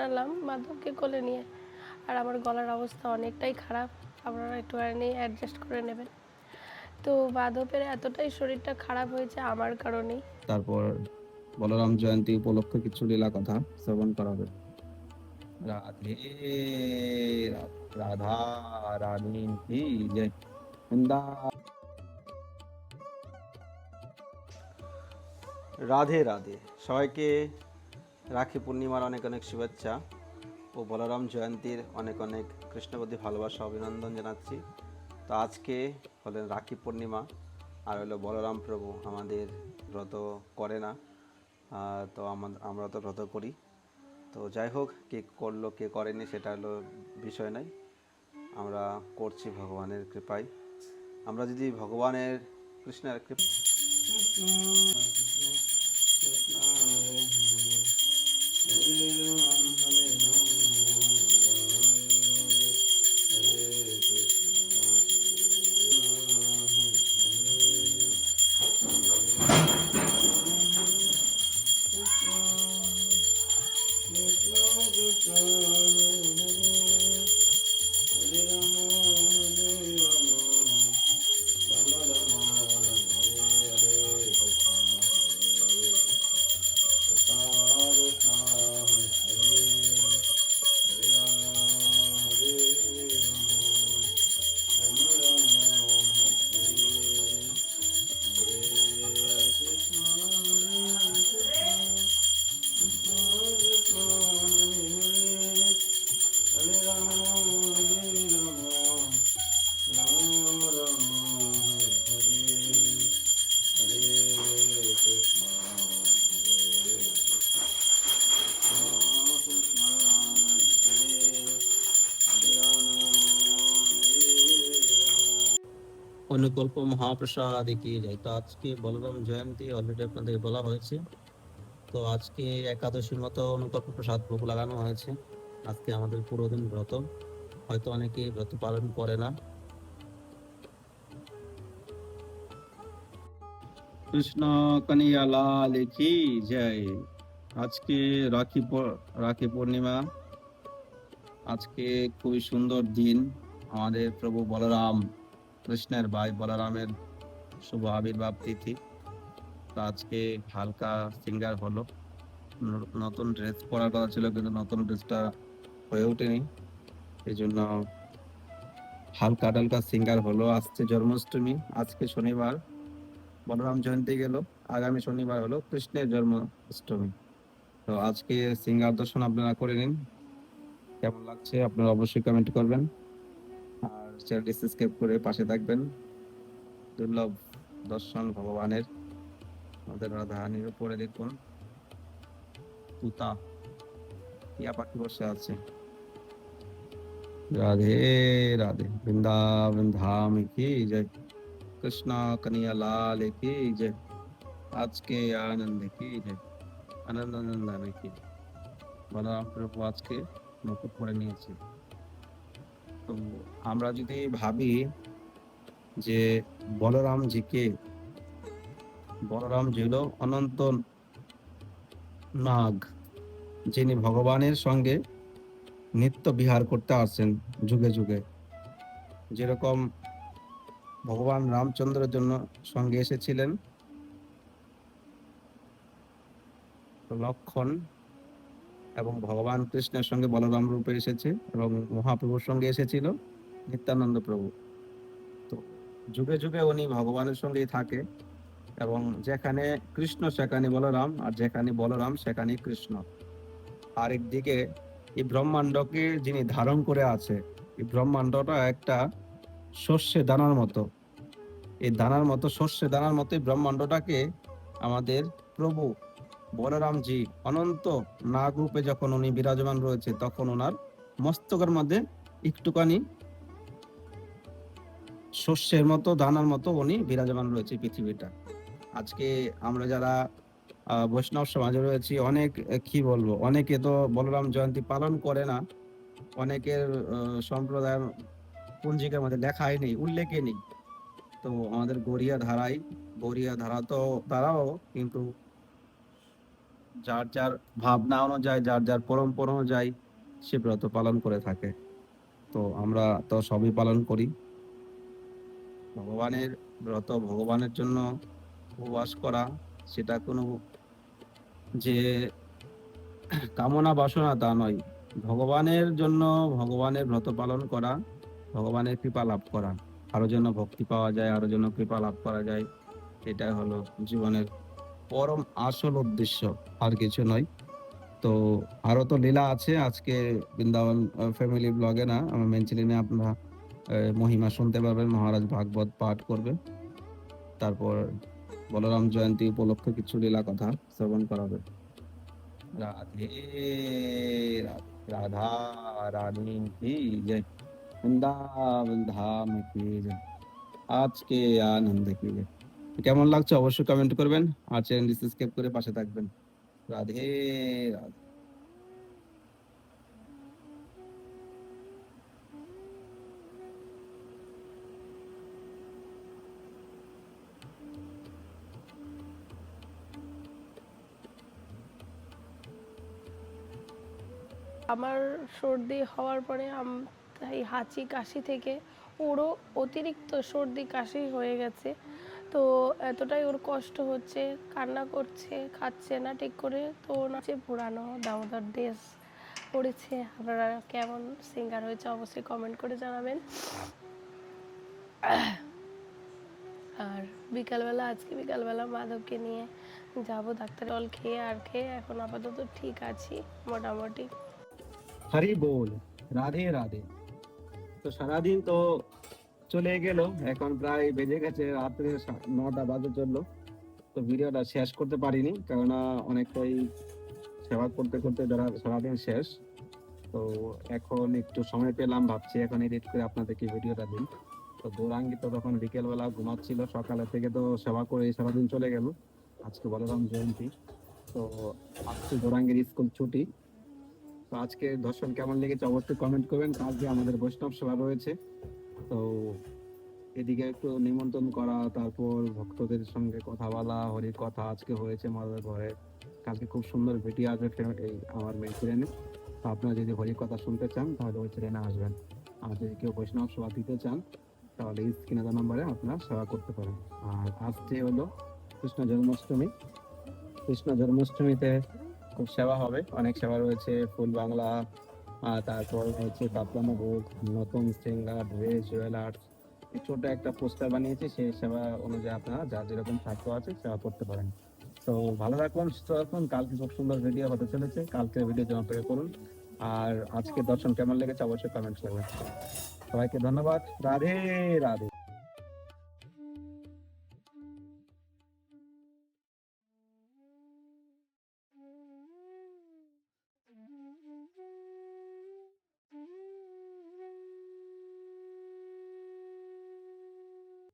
বানালাম মাধবকে কোলে নিয়ে। আর আমার গলার অবস্থা অনেকটাই খারাপ। আপনারা একটুখানি অ্যাডজাস্ট করে নেবেন। তো মাধবের এতটাই শরীরটা খারাপ হয়েছে আমার কারণেই। তারপর বলরাম জয়ন্তী উপলক্ষে কিছু লীলা কথা শ্রবণ করাবে রাধে রাধা রানী কি জয় বৃন্দা রাধে রাধে। সবাইকে রাখি পূর্ণিমার অনেক অনেক শুভেচ্ছা ও বলরাম জয়ন্তীর অনেক অনেক কৃষ্ণবতী ভালোবাসা, অভিনন্দন জানাচ্ছি। তো আজকে হলেন রাখি পূর্ণিমা, আর হলো বলরাম প্রভু। আমাদের ব্রত করে না তো আমরা তো ব্রত করি। তো যাই হোক, কে করল, কে করেনি সেটা হলো বিষয় নাই। আমরা করছি ভগবানের কৃপায়। আমরা যদি ভগবানের কৃষ্ণের কৃপা অনুকল্প মহাপ্রসাদ কি যায়। তো আজকে বলরাম জয়ন্তী অলরেডি আপনাদের বলা হয়েছে। তো আজকে একাদশীর মতো অনুকল্প প্রসাদ ভোগ লাগানো হয়েছে। আজকে আমাদের পুরো দিন ব্রত। হয়তো অনেকে ব্রত পালন করে না। কৃষ্ণ কনিয়া লাল কি জয়। আজকে রাখি রাখি পূর্ণিমা। আজকে খুবই সুন্দর দিন। আমাদের প্রভু বলরাম কৃষ্ণের ভাই বলরামের শুভ আবির্ভাব তিথি। আজকে হালকা সিঙ্গার হলো। নতুন ড্রেস পরার কথা ছিল, কিন্তু নতুন ড্রেসটা হয়ে ওঠেনি। এই জন্য হালকা টালকা সিঙ্গার হলো আসছে জন্মাষ্টমী, আজকে শনিবার। বলরাম জয়ন্তী গেল, আগামী শনিবার হলো কৃষ্ণের জন্মাষ্টমী। তো আজকে সিঙ্গার দর্শন আপনারা করে নিন। কেমন লাগছে আপনারা অবশ্যই কমেন্ট করবেন। করে পাশে থাকবেন। দুর্লভ দর্শন ভগবানের। আমাদের দেখুন। তুতা টিয়া পাখি বসে আছে। রাধে রাধে। বৃন্দাবন ধাম কি জয়। কৃষ্ণ, কনিয়া, লাল, কি জয়। আজকে আনন্দ, কি জয়। আনন্দ আনন্দ কি বলরাম প্রভু আজকে মুকুট পরে নিয়েছে। তো আমরা যদি ভাবি যে বলরামজিকে বলরাম ছিল অনন্ত নাগ, যিনি ভগবানের সঙ্গে নিত্য বিহার করতে আসছেন যুগে যুগে। যেরকম ভগবান রামচন্দ্রের জন্য সঙ্গে এসেছিলেন লক্ষণ এবং ভগবান কৃষ্ণের সঙ্গে বলরাম রূপে এসেছে এবং মহাপ্রভুর সঙ্গে এসেছিল নিত্যানন্দ প্রভু। তো যুগে যুগে উনি ভগবানের সঙ্গেই থাকে এবং যেখানে কৃষ্ণ, সেখানে বলরাম আর যেখানে বলরাম সেখানে কৃষ্ণ। আরেকদিকে এই ব্রহ্মাণ্ডকে যিনি ধারণ করে আছে, এই ব্রহ্মাণ্ডটা একটা শস্যে দানার মতো। এই দানার মতো শস্যে দানার মতো ব্রহ্মাণ্ডটাকে আমাদের প্রভু বলরামজি অনন্ত নাগ রূপে যখন উনি বিরাজমান রয়েছে, তখন ওনার মস্তকের মধ্যে একটুখানি শস্যের মতো, দানার মতো উনি বিরাজমান রয়েছে পৃথিবীটা। আজকে আমরা যারা বৈষ্ণব সমাজে রয়েছি, অনেক কি বলব, অনেকে তো বলরাম জয়ন্তী পালন করে না, অনেকের সম্প্রদায়ের পঞ্জিকার মধ্যে লেখাই নেই উল্লেখে নেই। তো আমাদের গড়িয়া ধারাই গড়িয়া ধারা তো তারাও কিন্তু যার যার ভাবনা অনুযায়ী, যার যার পরম্পরা অনুযায়ী সে ব্রত পালন করে থাকে। তো আমরা তো সবই পালন করি। ভগবানের ব্রত ভগবানের জন্য উপবাস করা, সেটা কোনো যে কামনা বাসনা তা নয়। ভগবানের জন্য ভগবানের ব্রত পালন করা, ভগবানের কৃপা লাভ করা। আরও যেন ভক্তি পাওয়া যায় আরও যেন কৃপা লাভ করা যায়। এটা হলো জীবনের পরম আসল উদ্দেশ্য আর কিছু নয়। তো আরও তো লীলা আছে আজকে বৃন্দাবন ফ্যামিলি ব্লগে না আমার মেন চ্যানেলে আপনারা মহিমা শুনতে পারবেন মহারাজ ভাগবত পাঠ করবে। তারপর বলরাম জয়ন্তী উপলক্ষে কিছু লীলা কথা শ্রবণ করাবে রাধে, রাধা রানী কি জয় বৃন্দাবন ধাম কি জয় আজকে আনন্দ কি জয় কেমন লাগছে অবশ্যই কমেন্ট করবেন আর চ্যানেলটি সাবস্ক্রাইব করে পাশে থাকবেন। রাধে রাধে। আমার সর্দি হওয়ার পরে এই হাঁচি কাশি থেকে ওরও অতিরিক্ত সর্দি কাশি হয়ে গেছে। তো এতটাই ওর কষ্ট হচ্ছে, কান্না করছে, খাচ্ছে না ঠিক করে। তো নাচে পুরানো দামোদর দেশ পড়েছে। আপনারা কেমন সিঙ্গার হয়েছে অবশ্যই কমেন্ট করে জানাবেন। আর বিকালবেলা, আজকে বিকালবেলা মাধবকে নিয়ে যাব ডাক্তার জল খেয়ে আর খেয়ে এখন আপাতত ঠিক আছি, মোটামুটি। হরি বল, রাধে রাধে। তো সারাদিন তো চলে গেল। এখন প্রায় বেজে গেছে রাত্রে নটা বাজে চলল। তো ভিডিওটা শেষ করতে পারিনি, কেননা অনেকটাই সেবা করতে করতে ধরা সারাদিন শেষ, তো এখন একটু সময় পেলাম ভাবছি, এখন এডিট করে আপনাদেরকে ভিডিওটা দিন তো গৌরাঙ্গি তো তখন বিকেলবেলা ঘুমাচ্ছিল, সকালে থেকে তো সেবা করে সারাদিন চলে গেল। আজকে বলরাম জয়ন্তী, তো আজকে গৌরাঙ্গের স্কুল ছুটি। তো আজকে দর্শন কেমন লেগেছে অবশ্যই কমেন্ট করবেন। আজকে আমাদের বৈষ্ণব সেবা রয়েছে। তো এদিকে একটু নিমন্ত্রণ করা, তারপর ভক্তদের সঙ্গে কথা বলা হরি কথা আজকে হয়েছে আমাদের ঘরে। কালকে খুব সুন্দর ভিডিও আসবে এই আমার মেন চ্যানেলে তো আপনারা যদি হরি কথা শুনতে চান, তাহলে ওই চ্যানেলে আসবেন। আর যদি কেউ বৈষ্ণব সেবা দিতে চান, তাহলে স্ক্রিনে দেওয়া নম্বরে আপনারা সেবা করতে পারেন। আর আজকে হলো কৃষ্ণ জন্মাষ্টমী। কৃষ্ণ জন্মাষ্টমীতে খুব সেবা হবে, অনেক সেবা রয়েছে, ফুল বাংলা তারপর হচ্ছে পাপলামো ভোগ, নতুন সিঙ্গার, ড্রেস জুয়েলার্স ছোট একটা পোস্টার বানিয়েছি, সেই সেবা অনুযায়ী আপনারা যা যেরকম ছাত্র আছে সেবা করতে পারেন। তো ভালো রাখুন সুস্থ রাখুন কালকে খুব সুন্দর ভিডিও হতে চলেছে, কালকে ভিডিও জনপ্রিয় করুন আর আজকে দর্শন কেমন লেগেছে অবশ্যই কমেন্ট করবেন সবাইকে ধন্যবাদ, রাধে রাধে।